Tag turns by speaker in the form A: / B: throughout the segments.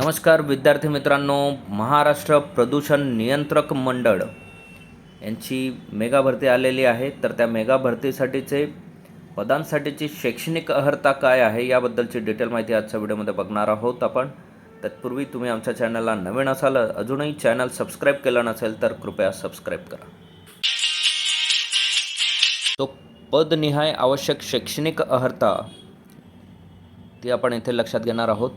A: नमस्कार विद्यार्थी मित्रांनो. महाराष्ट्र प्रदूषण नियंत्रक मंडळ यांची मेगा भरती आलेली आहे. तर त्या मेगा भरतीसाठीचे पदांसाठीची शैक्षणिक अर्हता काय आहे याबद्दलची डिटेल माहिती आजच्या व्हिडिओमध्ये बघणार आहोत आपण. तत्पूर्वी तुम्ही आमच्या चॅनलला नवीन असाल अजूनही चॅनल सबस्क्राईब केलं नसेल तर कृपया सबस्क्राईब करा. तो पदनिहाय आवश्यक शैक्षणिक अर्हता ती आपण इथे लक्षात घेणार आहोत.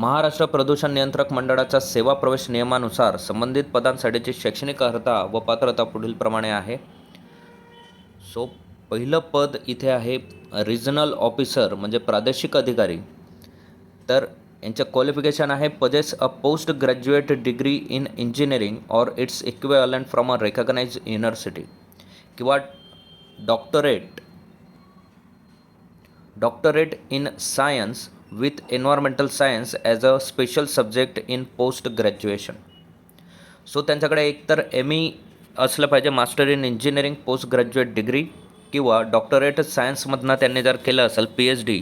A: महाराष्ट्र प्रदूषण नियंत्रक मंडळाच्या सेवा प्रवेश नियमानुसार संबंधित पदांसाठीची शैक्षणिक अर्हता व पात्रता पुढीलप्रमाणे आहे. सो पहिलं पद इथे आहे रिजनल ऑफिसर म्हणजे प्रादेशिक अधिकारी. तर यांचं क्वालिफिकेशन आहे possess a post graduate degree in engineering or its equivalent from a recognise university किंवा doctorate doctorate in science with environmental science as a special subject in post graduation so त्यांच्याकडे एकतर M E असलं पाहिजे master in engineering post graduate degree किंवा doctorate सायन्समधनं त्यांनी जर केलं असेल पी एच डी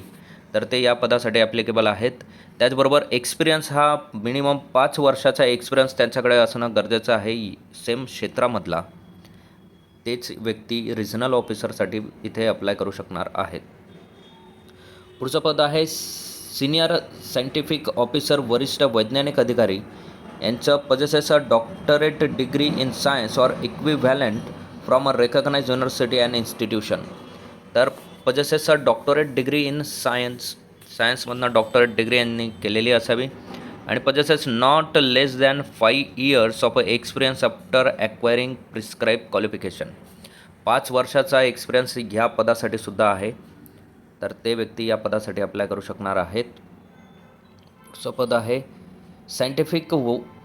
A: तर ते या पदासाठी ॲप्लिकेबल आहेत. त्याचबरोबर एक्सपिरियन्स हा मिनिमम पाच वर्षाचा एक्सपिरियन्स त्यांच्याकडे असणं गरजेचं आहे सेम क्षेत्रामधला. तेच व्यक्ती रिजनल ऑफिसरसाठी इथे अप्लाय करू शकणार आहेत. पुढचं पद आहे सिनियर सायंटिफिक ऑफिसर वरिष्ठ वैज्ञानिक अधिकारी. यांचं possesses a doctorate degree in science or equivalent from a recognise university and institution तर possesses a doctorate degree in science सायन्समधनं doctorate degree यांनी केलेली असावी. आणि possesses not less than five years of experience after acquiring prescribe qualification पाच वर्षाचा experience ह्या पदासाठी सुद्धा आहे. तर ते व्यक्ती या पदासाठी अप्लाय करू शकणार आहेत. पुढचं पद आहे scientific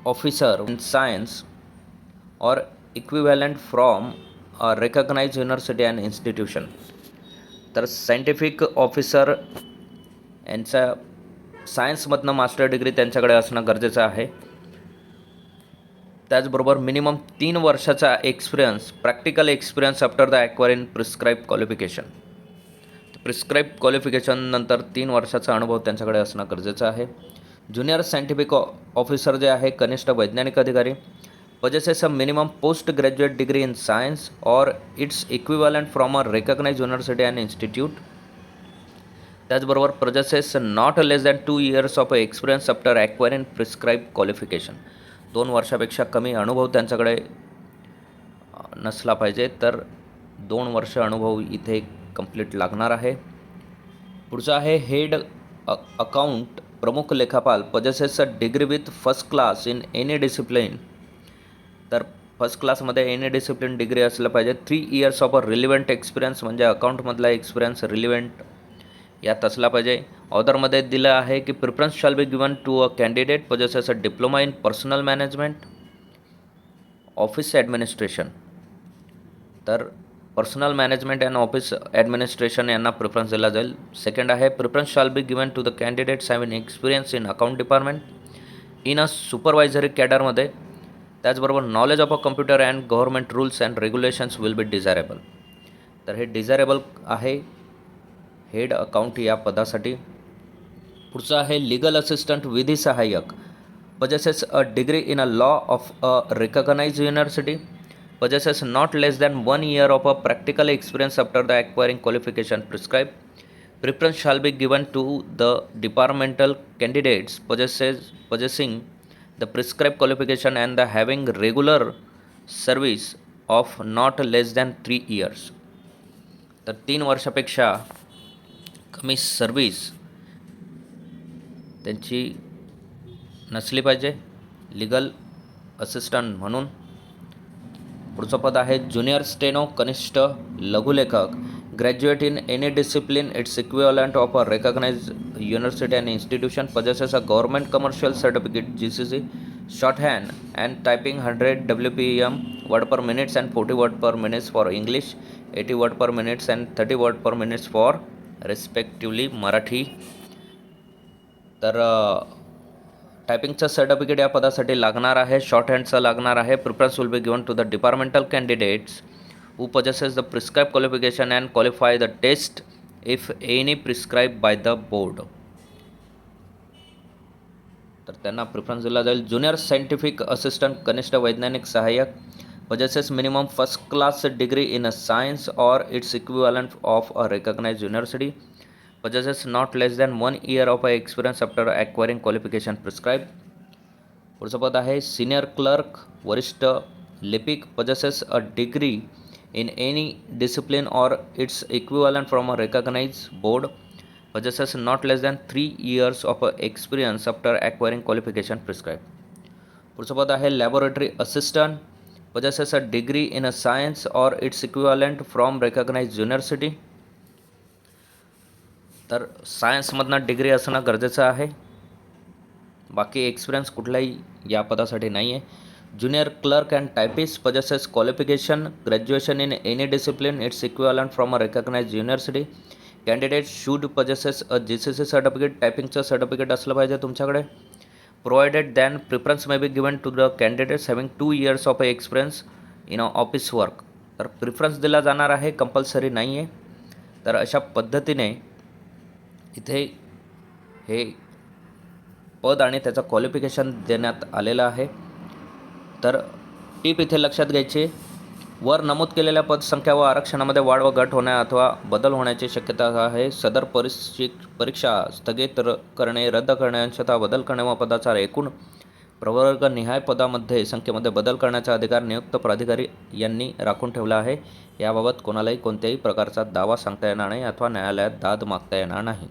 A: officer in science or equivalent from a recognise university and institution तर सायंटिफिक ऑफिसर यांचा सायन्समधनं मास्टर डिग्री त्यांच्याकडे असणं गरजेचं आहे. त्याचबरोबर मिनिमम तीन वर्षाचा experience practical experience after the acquiring prescribe qualification prescribe qualification नंतर तीन वर्षाचा अनुभव त्यांच्याकडे असणं गरजेचं आहे. ज्युनियर सायंटिफिक ऑफिसर जे आहे कनिष्ठ वैज्ञानिक अधिकारी. Possesses a minimum post graduate degree in science or its equivalent from a recognise university and institute त्याचबरोबर possesses not less than two years of experience after acquiring prescribe qualification दोन वर्षापेक्षा कमी अनुभव त्यांच्याकडे नसला पाहिजे. तर दोन वर्ष अनुभव इथे कंप्लीट लागणार आहे. पुढचं आहे हेड अ अकाउंट प्रमुख लेखापाल possesses a degree with first class in any discipline तर फर्स्ट क्लासमध्ये एनी डिसिप्लिन डिग्री असलं पाहिजे. Three years of a relevant experience म्हणजे अकाउंटमधला एक्सपिरियन्स रिलिव्हंट यात असला पाहिजे. ऑदरमध्ये दिलं आहे की preference shall be given to a candidate possesses a diploma in personnel management office administration तर personnel management and office administration यांना प्रिफरन्स दिला जाईल. सेकंड आहे preference shall be given to the candidates have in experience in account department in a supervisory कॅडरमध्ये त्याचबरोबर knowledge of a computer and government rules and regulations will be desirable तर हे desirable आहे head account या पदासाठी. पुढचं आहे legal assistant विधी सहाय्यक. Possesses a degree in a law of a recognise university possesses not less than one year of a practical experience after the acquiring qualification prescribed. Preference shall be given to the departmental candidates possesses, possessing the prescribed qualification and the having regular service of not less than three years. तर तीन वर्षापेक्षा कमी service त्यांची नसली पाहिजे legal assistant म्हणून पुढचं पद आहे ज्युनियर स्टेनो कनिष्ठ लघुलेखक. Graduate in any discipline its equivalent of a recognise university and institution possesses a government commercial certificate G C C shorthand and typing hundred W P M word per minutes and forty word per minutes for English eighty word per minutes and thirty word per minutes for respectively Marathi तर टायपिंगचं certificate या पदासाठी लागणार आहे short हँडचं लागणार आहे. Preference will be given to the departmental candidates who possesses the prescribe qualification and qualify the test if any prescribe by the board तर त्यांना प्रिफरन्स दिला जाईल. ज्युनियर सायंटिफिक असिस्टंट कनिष्ठ वैज्ञानिक सहाय्यक possesses minimum first class degree in a science or its equivalent of a recognise university possesses not less than one year of experience after acquiring qualification prescribed पुढचं पद आहे senior clerk वरिष्ठ लिपिक possesses a degree in any discipline or its equivalent from a recognized board possesses not less than three years of experience after acquiring qualification prescribed पुढचं पद आहे laboratory assistant possesses a degree in a science or its equivalent from recognized university तर सायन्समधनं degree असणं गरजेचं आहे. बाकी experience कुठलाही या पदासाठी नाही आहे junior clerk and typist possesses qualification graduation in any discipline its equivalent from a recognise university candidate should possesses a G C C certificate टायपिंगचं certificate असलं पाहिजे तुमच्याकडे. Provided than preference may be given to the candidates having two years of experience in a office work तर preference दिला जाणार आहे compulsory नाही आहे तर अशा पद्धतीने इथे हे पद आणि त्याचं क्वालिफिकेशन देण्यात आलेलं आहे. तर टीप इथे लक्षात घ्यायची. वर नमूद केलेल्या पदसंख्या व आरक्षणामध्ये वाढ व घट होण्या अथवा बदल होण्याची शक्यता आहे. सदर परिशिक परीक्षा स्थगित र करणे रद्द करणे अंशतः बदल करणे व पदाचा एकूण प्रवर्ग निहाय पदामध्ये संख्येमध्ये बदल करण्याचा अधिकार नियुक्त प्राधिकारी यांनी राखून ठेवला आहे. याबाबत कोणालाही कोणत्याही प्रकारचा दावा सांगता येणार नाही अथवा न्यायालयात दाद मागता येणार नाही.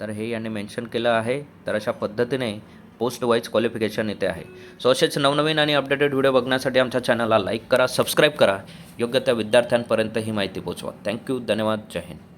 A: तर हे यांनी मेन्शन केलं आहे. तर अशा पद्धतीने पोस्ट वाईज क्वालिफिकेशन इथे आहे. सो असेच नवनवीन आणि अपडेटेड व्हिडिओ बघण्यासाठी आमच्या चॅनलला लाईक करा सबस्क्राईब करा. योग्य त्या विद्यार्थ्यांपर्यंत ही माहिती पोचवा. थँक्यू धन्यवाद जय हिंद.